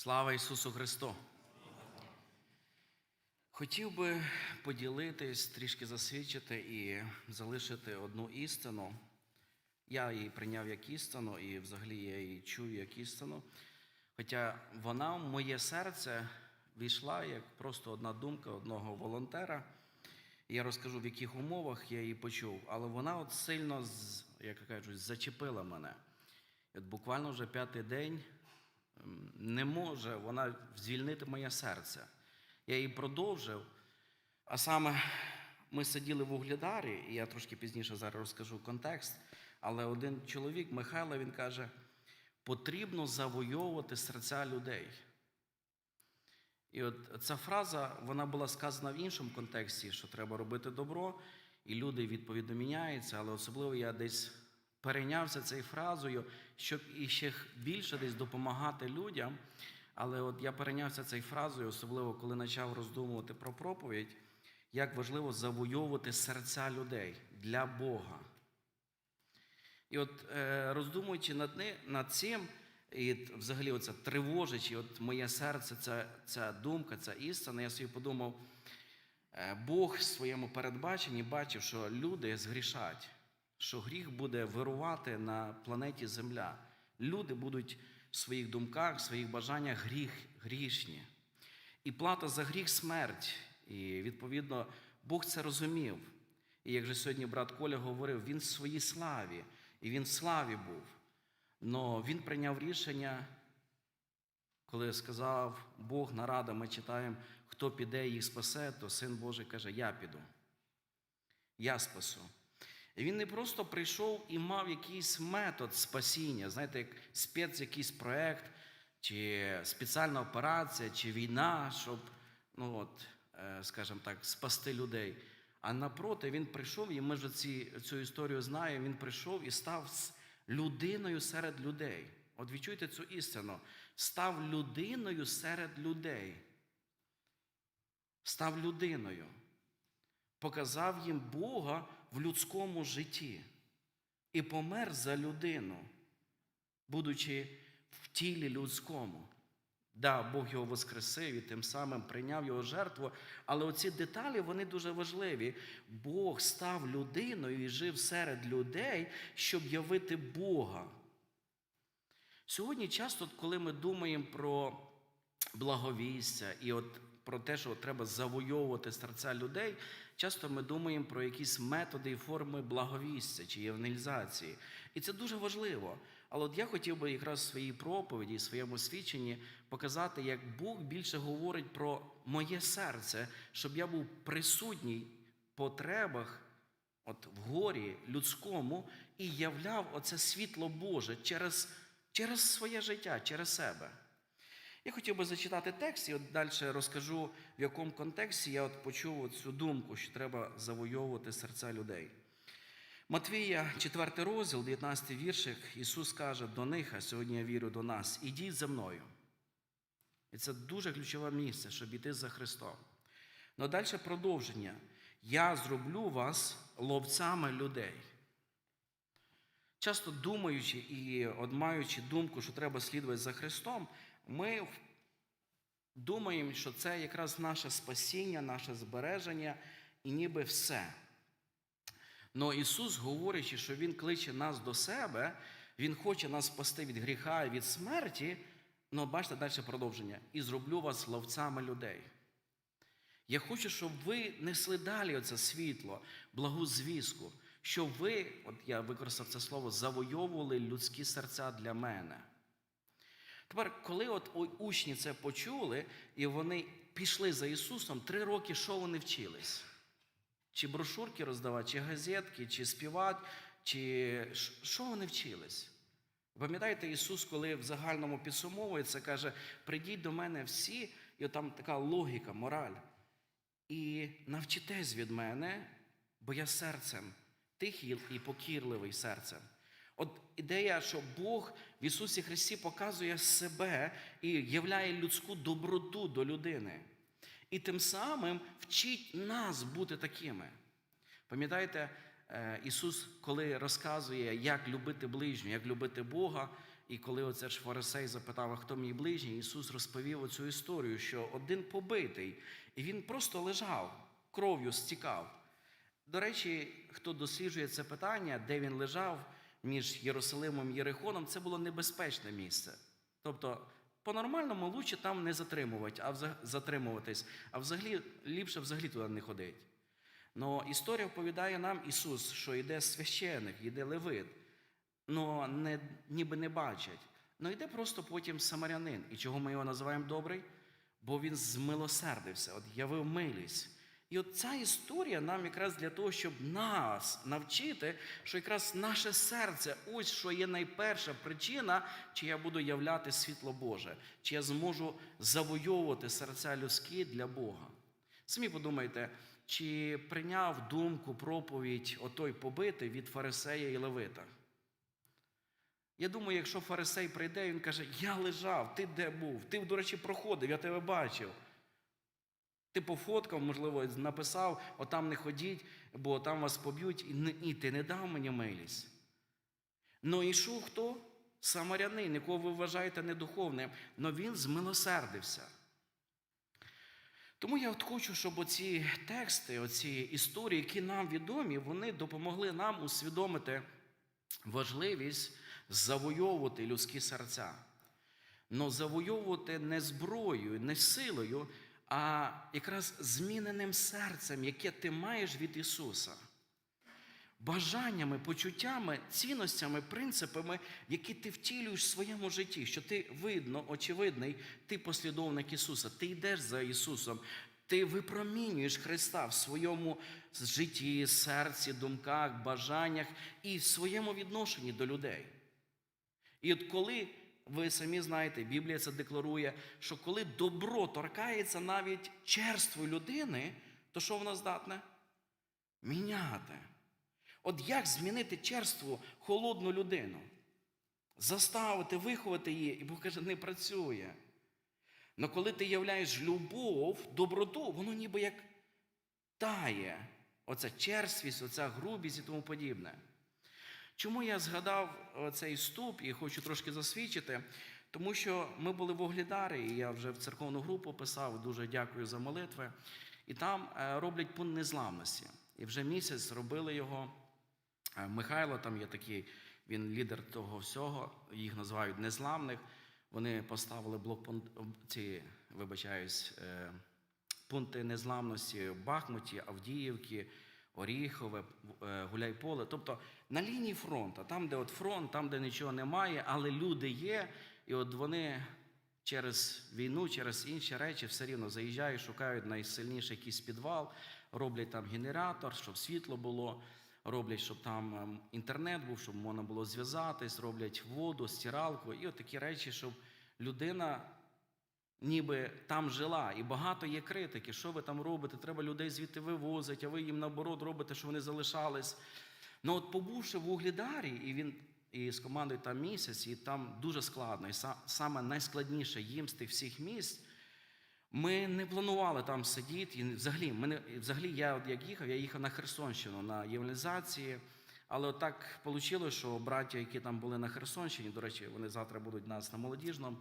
Слава Ісусу Христу! Хотів би поділитись, трішки засвідчити і залишити одну істину. Я її прийняв як істину, і взагалі я її чую як істину. Хоча вона в моє серце війшла як просто одна думка одного волонтера. Я розкажу, в яких умовах я її почув, але вона от сильно, як кажуть, зачепила мене. От буквально вже п'ятий день не може вона звільнити моє серце. Я її продовжив, а саме ми сиділи в углядарі, і я трошки пізніше зараз розкажу контекст. Але один чоловік, Михайло, він каже: потрібно завойовувати серця людей. І от ця фраза вона була сказана в іншому контексті, що треба робити добро, і люди відповідно міняються, але особливо я десь перейнявся цією фразою, щоб іще більше десь допомагати людям. Але от я перейнявся цією фразою, особливо коли почав роздумувати про проповідь, як важливо завойовувати серця людей для Бога. І от е, роздумуючи над, цим, і взагалі оце тривожачи, от моє серце, ця, ця думка, ця істина, я собі подумав, е, Бог в своєму передбаченні бачив, що люди згрішать, що гріх буде вирувати на планеті Земля. Люди будуть в своїх думках, в своїх бажаннях гріх, грішні. І плата за гріх смерть. І відповідно Бог це розумів. І як же сьогодні брат Коля говорив, він в своїй славі, і він в славі був. Но він прийняв рішення, коли сказав Бог нарада, ми читаємо, хто піде і їх спасе, то син Божий каже: Я піду. Я спасу. Він не просто прийшов і мав якийсь метод спасіння, знаєте, як спец якийсь проект, чи спеціальна операція, чи війна, щоб, ну от, е, скажімо так, спасти людей. А напроти він прийшов, і ми ж ці, цю історію знаємо, він прийшов і став людиною серед людей. От відчуйте цю істину. Став людиною серед людей. Став людиною показав їм Бога в людському житті і помер за людину, будучи в тілі людському. Да, Бог його воскресив і тим самим прийняв його жертву. Але оці деталі вони дуже важливі. Бог став людиною і жив серед людей, щоб явити Бога. Сьогодні часто, коли ми думаємо про благовістя і от про те, що треба завойовувати серця людей, часто ми думаємо про якісь методи і форми благовістя чи євангелізації. І це дуже важливо. Але от я хотів би якраз в своїй проповіді, в своєму свідченні показати, як Бог більше говорить про моє серце, щоб я був присутній потребах от в горі людському і являв оце світло Боже через, через своє життя, через себе. Я хотів би зачитати текст і от далі розкажу, в якому контексті я от почув цю думку, що треба завойовувати серця людей. Матвія, 4 розділ, 19 віршик, Ісус каже до них, а сьогодні я вірю до нас, ідіть за мною. І це дуже ключове місце, щоб іти за Христом. Ну далі продовження. Я зроблю вас ловцями людей. Часто думаючи і от маючи думку, що треба слідувати за Христом, ми думаємо, що це якраз наше спасіння, наше збереження і ніби все. Но Ісус, говорячи, що Він кличе нас до себе, Він хоче нас спасти від гріха і від смерті. Ну, бачите, далі продовження. І зроблю вас ловцями людей. Я хочу, щоб ви несли далі оце світло, благу звістку, щоб ви, от я використав це слово, завойовували людські серця для мене. Тепер, коли от учні це почули, і вони пішли за Ісусом, три роки що вони вчились? Чи брошурки роздавати, чи газетки, чи співати, чи що вони вчились? Пам'ятаєте, Ісус, коли в загальному підсумовується, каже: прийдіть до мене всі, і там така логіка, мораль. І навчитесь від мене, бо я серцем тихий і покірливий серцем. От ідея, що Бог в Ісусі Христі показує себе і являє людську доброту до людини. І тим самим вчить нас бути такими. Пам'ятаєте, е, Ісус, коли розказує, як любити ближнього, як любити Бога, І коли оце ж фарисей запитав, а хто мій ближній, Ісус розповів оцю історію, що один побитий, і він просто лежав, кров'ю стікав. До речі, хто досліджує це питання, де він лежав між Єрусалимом і Єрихоном, це було небезпечне місце. Тобто, по-нормальному лучше там не затримувати, а затримуватись, а взагалі ліпше взагалі туди не ходити. Но історія оповідає нам Ісус, що йде священик, йде левит, но не, ніби не бачать. Ну йде просто потім самарянин. І чого ми його називаємо добрий? Бо він змилосердився, от явив милість. І от ця історія нам якраз для того, щоб нас навчити, що якраз наше серце, ось що є найперша причина, чи я буду являти світло Боже, чи я зможу завойовувати серця людські для Бога. Самі подумайте, чи прийняв думку, проповідь отой побитий від фарисея і левита? Я думаю, якщо фарисей прийде, він каже: Я лежав, ти де був? Ти, до речі, проходив, я тебе бачив. Ти пофоткав, можливо, написав, отам не ходіть, бо там вас поб'ють, і, не- і ти не дав мені милість. Ну ішов хто? Самарянин, якого ви вважаєте недуховним, але він змилосердився. Тому я от хочу, щоб оці тексти, оці історії, які нам відомі, вони допомогли нам усвідомити важливість завойовувати людські серця. Но завойовувати не зброєю, не силою, а якраз зміненим серцем, яке ти маєш від Ісуса. Бажаннями, почуттями, цінностями, принципами, які ти втілюєш в своєму житті, що ти видно, очевидний, ти послідовник Ісуса, ти йдеш за Ісусом, ти випромінюєш Христа в своєму житті, серці, думках, бажаннях і в своєму відношенні до людей. І от коли ви самі знаєте, Біблія це декларує, що коли добро торкається навіть черствої людини, то що воно здатне? Міняти. От як змінити черству холодну людину? Заставити, виховати її, і Бог каже, не працює. Але коли ти являєш любов, доброту, воно ніби як тає. Оця черствість, оця грубість і тому подібне. Чому я згадав е, цей вступ і хочу трошки засвідчити? Тому що ми були в Оглядарі, і я вже в церковну групу писав, дуже дякую за молитви. І там е, роблять пункт незламності. І вже місяць робили його. Е, Михайло там є такий, він лідер того всього, їх називають незламних. Вони поставили блокпункт, ці, вибачаюсь, пункти незламності в Бахмуті, Авдіївки, Оріхове, е, Гуляйполе. Тобто на лінії фронту, там, де от фронт, там, де нічого немає, але люди є, і от вони через війну, через інші речі все рівно заїжджають, шукають найсильніший якийсь підвал, роблять там генератор, щоб світло було. Роблять, щоб там ем, інтернет був, щоб можна було зв'язатись, роблять воду, стиралку і от такі речі, щоб людина ніби там жила. І багато є критики. Що ви там робите? Треба людей звідти вивозити, а ви їм наоборот робите, що вони залишались. Ну от побувши в Углідарі, і він і з командою там місяць, і там дуже складно. І саме найскладніше їм з тих всіх місць. Ми не планували там сидіти. І взагалі, ми не, взагалі я от як їхав, я їхав на Херсонщину на євангелізації. Але от так вийшло, що браття, які там були на Херсонщині, до речі, вони завтра будуть нас на молодіжному.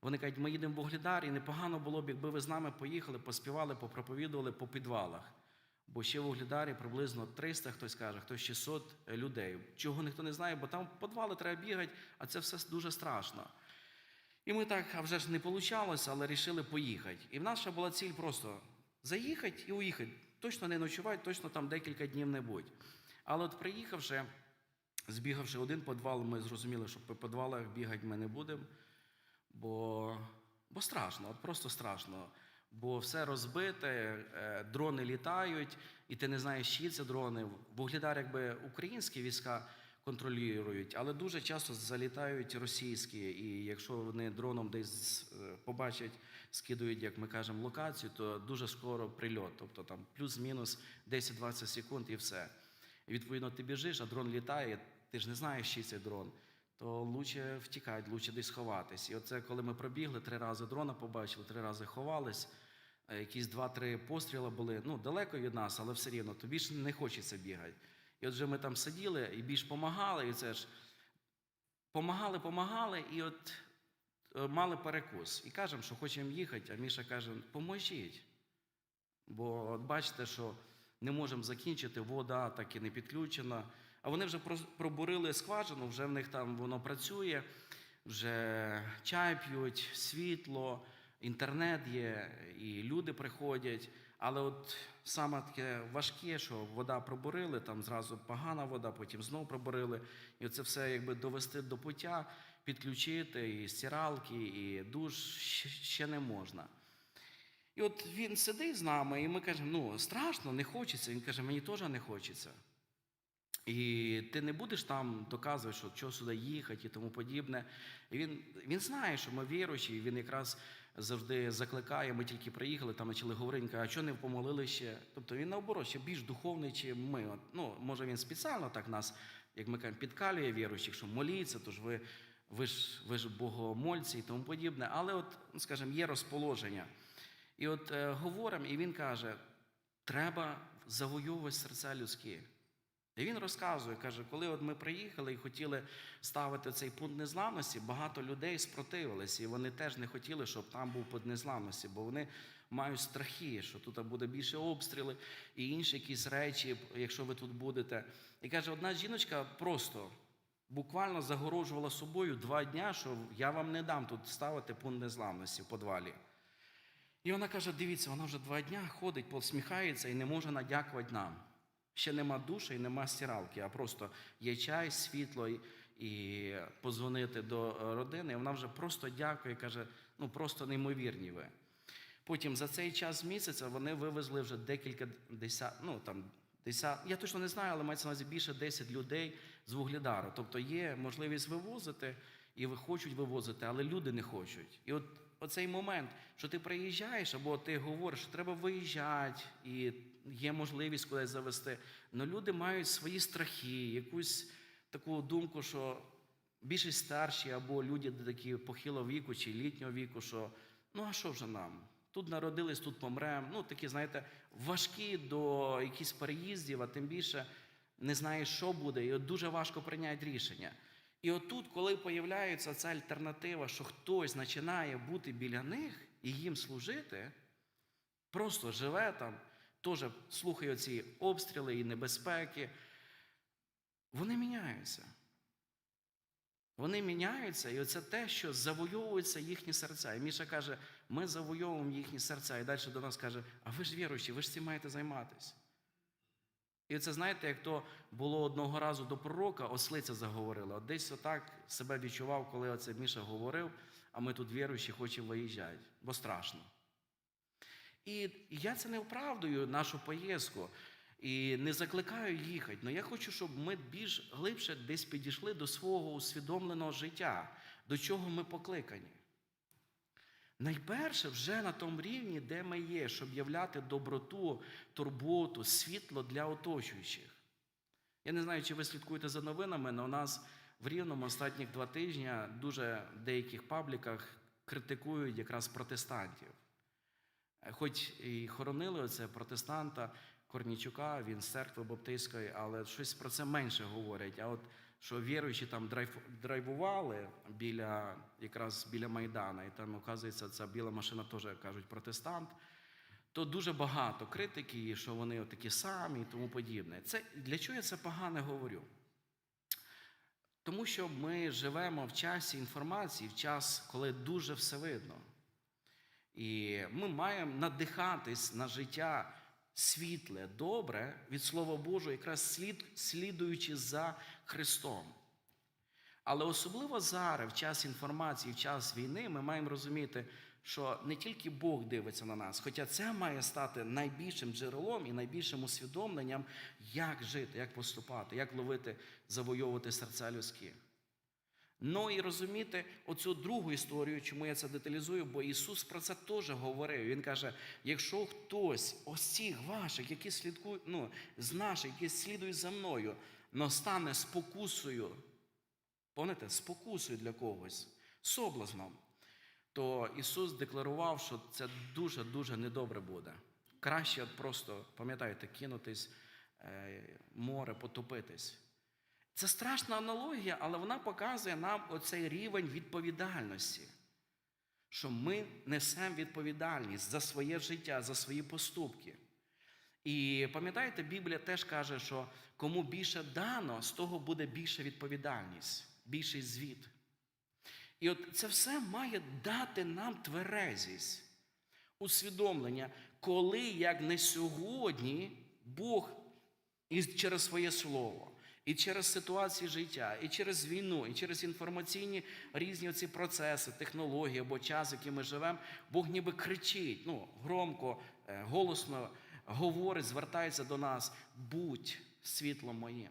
Вони кажуть, ми їдемо в Оглядар, і непогано було б, якби ви з нами поїхали, поспівали, попроповідували по підвалах. Бо ще в Оглядарі приблизно 300, хтось каже, хтось 600 людей. Чого ніхто не знає, бо там підвали треба бігати, а це все дуже страшно. І ми так, а вже ж не вийшло, але вирішили поїхати. І в ще була ціль просто заїхати і уїхати. Точно не ночувати, точно там декілька днів не будь. Але от приїхавши, збігавши один підвал, ми зрозуміли, що по підвалах бігати ми не будемо, бо, бо страшно, от просто страшно. Бо все розбите, е, дрони літають, і ти не знаєш, чиї це дрони. В Углідар, якби українські війська контролюють, але дуже часто залітають російські. І якщо вони дроном десь е, побачать, скидують, як ми кажемо, локацію, то дуже скоро прильот. Тобто там плюс-мінус 10-20 секунд і все. І відповідно ти біжиш, а дрон літає, ти ж не знаєш, чий це дрон. То лучше втікати, лучше десь ховатись. І оце, коли ми пробігли, три рази дрона побачили, три рази ховались, е, якісь два-три постріли були. Ну, далеко від нас, але все рівно, тобі ж не хочеться бігати. І от вже ми там сиділи і більш помагали, і це ж помагали, помагали, і от е, мали перекус. І кажемо, що хочемо їхати, а Міша каже, поможіть. Бо от бачите, що не можемо закінчити, вода так і не підключена. А вони вже пробурили скважину, вже в них там воно працює, вже чай п'ють, світло, інтернет є, і люди приходять. Але от саме таке важке, що вода пробурили, там зразу погана вода, потім знову пробурили. І це все якби довести до пуття, підключити і стиралки, і душ ще не можна. І от він сидить з нами, і ми кажемо, ну страшно, не хочеться. Він каже, мені теж не хочеться. І ти не будеш там доказувати, що що сюди їхати і тому подібне. І він, він знає, що ми віруючі, він якраз завжди закликає. Ми тільки приїхали, там почали говорити, а чого не помолили ще? Тобто він наоборот ще більш духовний, ніж ми. От, ну, може, він спеціально так нас, як ми кажемо, підкалює віруючих, що моліться, тож ви, ви ж ви ж богомольці і тому подібне. Але, от, ну, скажімо, є розположення. І от е, говоримо, і він каже: треба завойовувати серця людські. І він розказує, каже, коли от ми приїхали і хотіли ставити цей пункт незламності, багато людей спротивилися, і вони теж не хотіли, щоб там був пункт незламності, бо вони мають страхи, що тут буде більше обстріли і інші якісь речі, якщо ви тут будете. І каже, одна жіночка просто буквально загорожувала собою два дня, що я вам не дам тут ставити пункт незламності в подвалі. І вона каже: дивіться, вона вже два дня ходить, посміхається і не може надякувати нам. Ще нема душа і нема стиралки, а просто є чай, світло і, позвонити до е, родини. Вона вже просто дякує, каже, ну просто неймовірні ви. Потім за цей час місяця вони вивезли вже декілька десят, ну там десят, я точно не знаю, але мається на увазі більше 10 людей з вугледару. Тобто є можливість вивозити, і ви хочуть вивозити, але люди не хочуть. І от оцей момент, що ти приїжджаєш, або ти говориш, що треба виїжджати, і є можливість кудись завести. Але люди мають свої страхи, якусь таку думку, що більшість старші або люди такі похилого віку чи літнього віку, що ну а що вже нам? Тут народились, тут помремо. Ну, такі, знаєте, важкі до якихось переїздів, а тим більше не знаєш, що буде, і от дуже важко прийняти рішення. І отут, коли появляється ця альтернатива, що хтось починає бути біля них і їм служити, просто живе там, теж слухає ці обстріли і небезпеки, вони міняються. Вони міняються, і оце те, що завойовуються їхні серця. І Міша каже, ми завойовуємо їхні серця. І далі до нас каже, а ви ж віруючі, ви ж цим маєте займатися. І це, знаєте, як то було одного разу до пророка, ослиця заговорила. От десь отак себе відчував, коли оце Міша говорив, а ми тут віруючі хочемо виїжджати, бо страшно. І я це не оправдую нашу поїздку і не закликаю їхати. Але я хочу, щоб ми більш глибше десь підійшли до свого усвідомленого життя, до чого ми покликані. Найперше вже на тому рівні, де ми є, щоб являти доброту, турботу, світло для оточуючих. Я не знаю, чи ви слідкуєте за новинами, але у нас в Рівному останніх два тижні дуже в деяких пабліках критикують якраз протестантів. Е, Хоч і хоронили оце протестанта Корнічука, він з церкви Баптистської, але щось про це менше говорять. А от що віруючі там драйв- драйвували біля якраз біля Майдана, і там, оказується, ця біла машина теж кажуть протестант, то дуже багато критики, що вони такі самі і тому подібне. Це, для чого я це погане говорю? Тому що ми живемо в часі інформації, в час, коли дуже все видно. І ми маємо надихатись на життя світле, добре від Слова Божого, якраз слід, слідуючи за Христом. Але особливо зараз, в час інформації, в час війни, ми маємо розуміти, що не тільки Бог дивиться на нас, хоча це має стати найбільшим джерелом і найбільшим усвідомленням, як жити, як поступати, як ловити, завойовувати серця людські. Ну і розуміти оцю другу історію, чому я це деталізую, бо Ісус про це теж говорив. Він каже: якщо хтось ось цих ваших, які слідкують, ну, з наших, які слідують за мною, но стане спокусою, пам'ятаєте, спокусою для когось, соблазном, то Ісус декларував, що це дуже-дуже недобре буде. Краще просто, пам'ятаєте, кинутись е, море, потопитись. Це страшна аналогія, але вона показує нам оцей рівень відповідальності, що ми несемо відповідальність за своє життя, за свої поступки. І пам'ятаєте, Біблія теж каже, що кому більше дано, з того буде більша відповідальність, більший звіт. І от це все має дати нам тверезість, усвідомлення, коли, як не сьогодні, Бог і через своє слово, і через ситуації життя, і через війну, і через інформаційні різні ці процеси, технології або час, в який ми живемо, Бог ніби кричить, ну, громко, е, голосно говорить, звертається до нас: будь світлом моїм,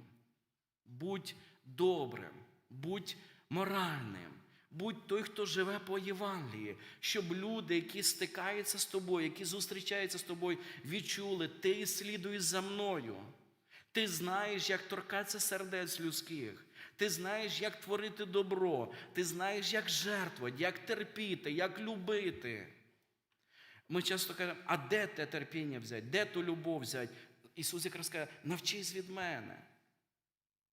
будь добрим, будь моральним. Будь той, хто живе по Євангелії, щоб люди, які стикаються з тобою, які зустрічаються з тобою, відчули, ти слідуєш за мною. Ти знаєш, як торкатися сердець людських. Ти знаєш, як творити добро, ти знаєш, як жертвувати, як терпіти, як любити. Ми часто кажемо, а де те терпіння взяти, де ту любов взяти? Ісус якраз каже, навчись від мене.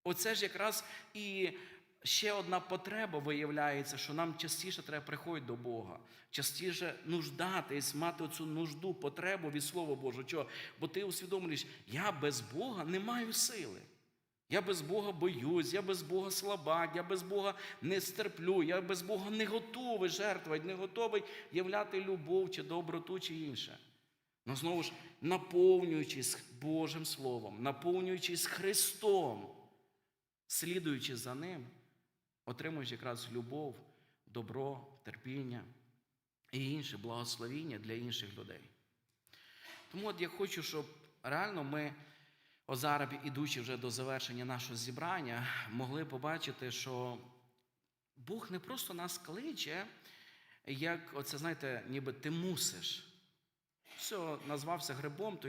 Оце ж якраз і ще одна потреба виявляється, що нам частіше треба приходити до Бога, частіше нуждатись, мати оцю нужду, потребу від Слова Божого. Чого? Бо ти усвідомлюєш, я без Бога не маю сили. Я без Бога боюсь, я без Бога слабак, я без Бога не стерплю, я без Бога не готовий жертвувати, не готовий являти любов чи доброту чи інше. Ну знову ж, наповнюючись Божим Словом, наповнюючись Христом, слідуючи за Ним, отримуєш якраз любов, добро, терпіння і інше благословіння для інших людей. Тому от я хочу, щоб реально ми, о зараз, ідучи вже до завершення нашого зібрання, могли побачити, що Бог не просто нас кличе, як оце, знаєте, ніби ти мусиш. Все, назвався грибом, то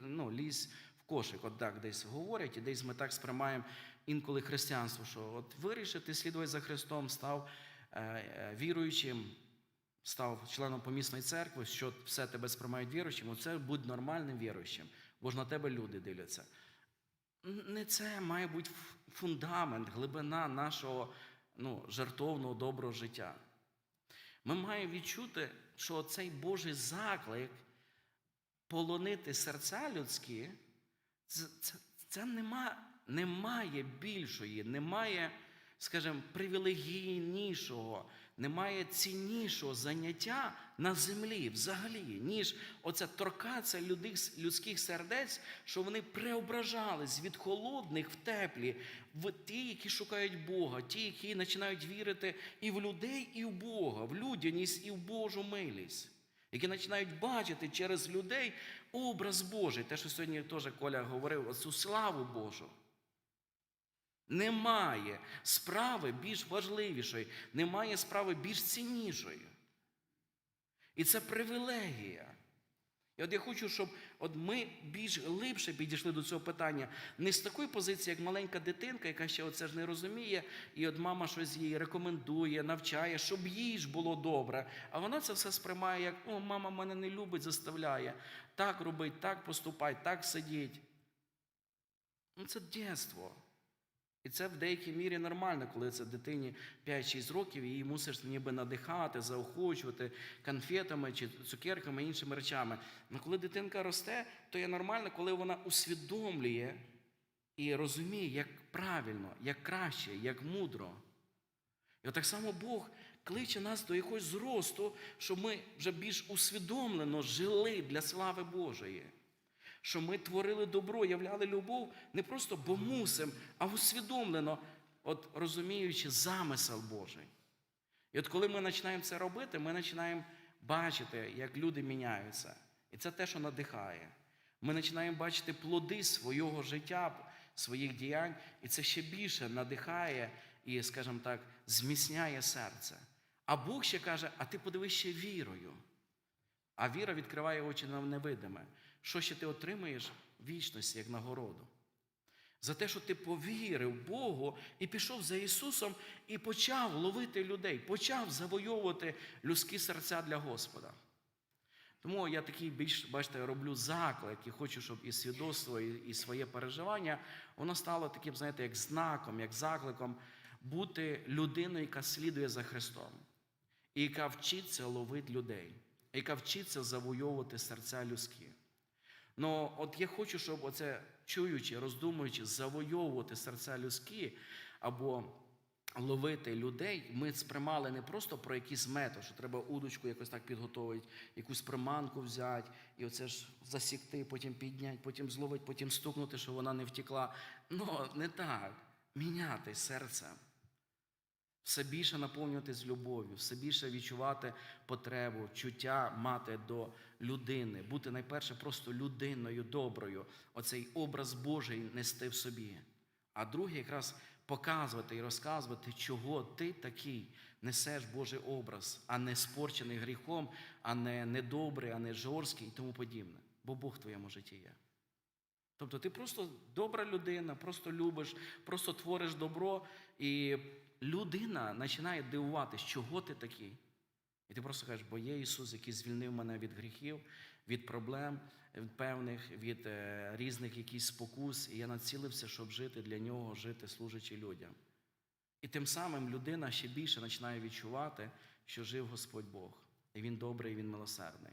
ну, лізь в кошик. От так десь говорять, і десь ми так сприймаємо інколи християнство, що от вирішив, ти слідуй за Христом, став е, е, віруючим, став членом помісної церкви, що все тебе сприймають віруючим, оце будь нормальним віруючим, бо ж на тебе люди дивляться. Не це має бути фундамент, глибина нашого ну, жертовного доброго життя. Ми маємо відчути, що цей Божий заклик полонити серця людські, це, це, це нема, немає більшої, немає, скажімо, привілегійнішого, немає ціннішого заняття на землі взагалі, ніж оце торкатися людських сердець, що вони преображались від холодних в теплі, в ті, які шукають Бога, ті, які починають вірити і в людей, і в Бога, в людяність і в Божу милість які починають бачити через людей образ Божий. Те, що сьогодні теж Коля говорив, оцю славу Божу. Немає справи більш важливішої, немає справи більш ціннішої. І це привілегія. І от я хочу, щоб от ми більш глибше підійшли до цього питання, не з такої позиції, як маленька дитинка, яка ще оце ж не розуміє, і от мама щось їй рекомендує, навчає, щоб їй ж було добре. А вона це все сприймає, як о, мама мене не любить, заставляє. Так робить, так поступай, так сидіть. Ну, це дєство. І це в деякій мірі нормально, коли це дитині 5-6 років, і її мусиш ніби надихати, заохочувати конфетами чи цукерками, іншими речами. Але коли дитинка росте, то є нормально, коли вона усвідомлює і розуміє, як правильно, як краще, як мудро. І от так само Бог кличе нас до якогось зросту, щоб ми вже більш усвідомлено жили для слави Божої. Що ми творили добро, являли любов не просто бо мусим, а усвідомлено, от розуміючи замисел Божий. І от коли ми починаємо це робити, ми починаємо бачити, як люди міняються. І це те, що надихає. Ми починаємо бачити плоди свого життя, своїх діянь, і це ще більше надихає і, скажімо так, зміцняє серце. А Бог ще каже: а ти подивись вірою. А віра відкриває очі на невидиме. Що ще ти отримаєш вічності, як нагороду? За те, що ти повірив Богу і пішов за Ісусом і почав ловити людей, почав завойовувати людські серця для Господа. Тому я такий більш, бачите, роблю заклик і хочу, щоб і свідоцтво, і, і своє переживання, воно стало таким, знаєте, як знаком, як закликом бути людиною, яка слідує за Христом, і яка вчиться ловити людей, яка вчиться завойовувати серця людські. Ну, от я хочу, щоб оце чуючи, роздумуючи, завойовувати серця людські або ловити людей, ми сприймали не просто про якийсь метод, що треба удочку якось так підготовити, якусь приманку взяти, і оце ж засікти, потім підняти, потім зловити, потім стукнути, щоб вона не втекла. Ну, не так. Міняти серце. Все більше наповнюватись любов'ю, все більше відчувати потребу, чуття мати до людини, бути найперше просто людиною доброю, оцей образ Божий нести в собі. А друге, якраз показувати і розказувати, чого ти такий несеш Божий образ, а не спорчений гріхом, а не недобрий, а не жорсткий і тому подібне. Бо Бог в твоєму житті є. Тобто ти просто добра людина, просто любиш, просто твориш добро, і людина починає дивуватись, чого ти такий. І ти просто кажеш, бо є Ісус, який звільнив мене від гріхів, від проблем певних, від е, різних якісь спокус, і я націлився, щоб жити для нього, жити, служачи людям. І тим самим людина ще більше починає відчувати, що жив Господь Бог, і Він добрий, і Він милосердний.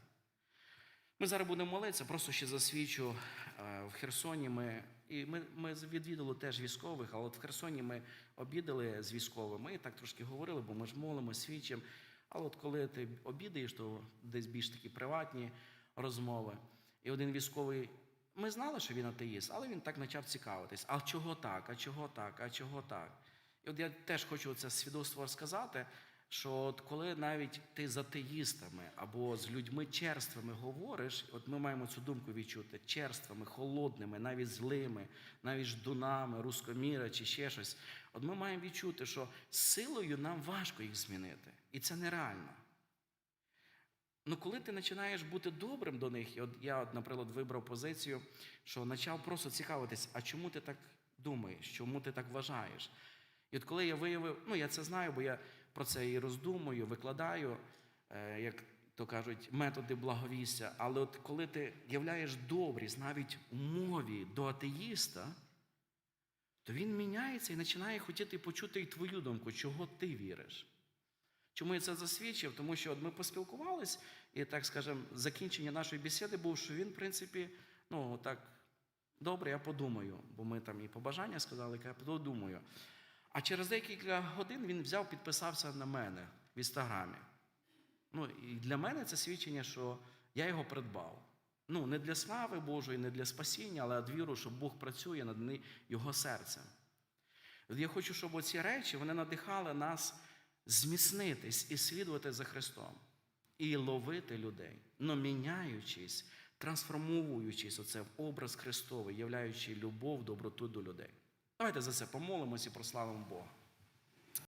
Ми зараз будемо молитися, просто ще засвідчу е, в Херсоні. Ми, і ми, ми відвідали теж військових, але от в Херсоні ми обідали з військовими і так трошки говорили, бо ми ж молимо, свідчимо. Але от коли ти обідаєш, то десь більш такі приватні розмови. І один військовий, ми знали, що він атеїст, але він так почав цікавитись. А чого так? А чого так? А чого так? І от я теж хочу це свідоцтво сказати, що от коли навіть ти з атеїстами або з людьми черствими говориш, от ми маємо цю думку відчути черствими, холодними, навіть злими, навіть ждунами, рускоміра чи ще щось. От ми маємо відчути, що силою нам важко їх змінити. І це нереально. Ну, коли ти починаєш бути добрим до них, і от я, наприклад, вибрав позицію, що почав просто цікавитись, а чому ти так думаєш, чому ти так вважаєш? І от коли я виявив, ну я це знаю, бо я про це і роздумую, викладаю, е, як то кажуть, методи благовістя. Але от коли ти являєш добрість навіть у мові до атеїста, то він міняється і починає хотіти почути і твою думку, чого ти віриш. Чому я це засвідчив? Тому що от ми поспілкувались, і так скажемо, закінчення нашої бесіди був, що він, в принципі, ну так добре, я подумаю, бо ми там і побажання сказали, я подумаю. А через декілька годин він взяв, підписався на мене в інстаграмі. Ну, і для мене це свідчення, що я його придбав. Ну, не для слави Божої, не для спасіння, але від віру, що Бог працює над його серцем. Я хочу, щоб оці речі вони надихали нас зміцнитись і слідувати за Христом, і ловити людей, но міняючись, трансформовуючись оце в образ Христовий, являючи любов, доброту до людей. Давайте за це помолимося і прославимо Бога.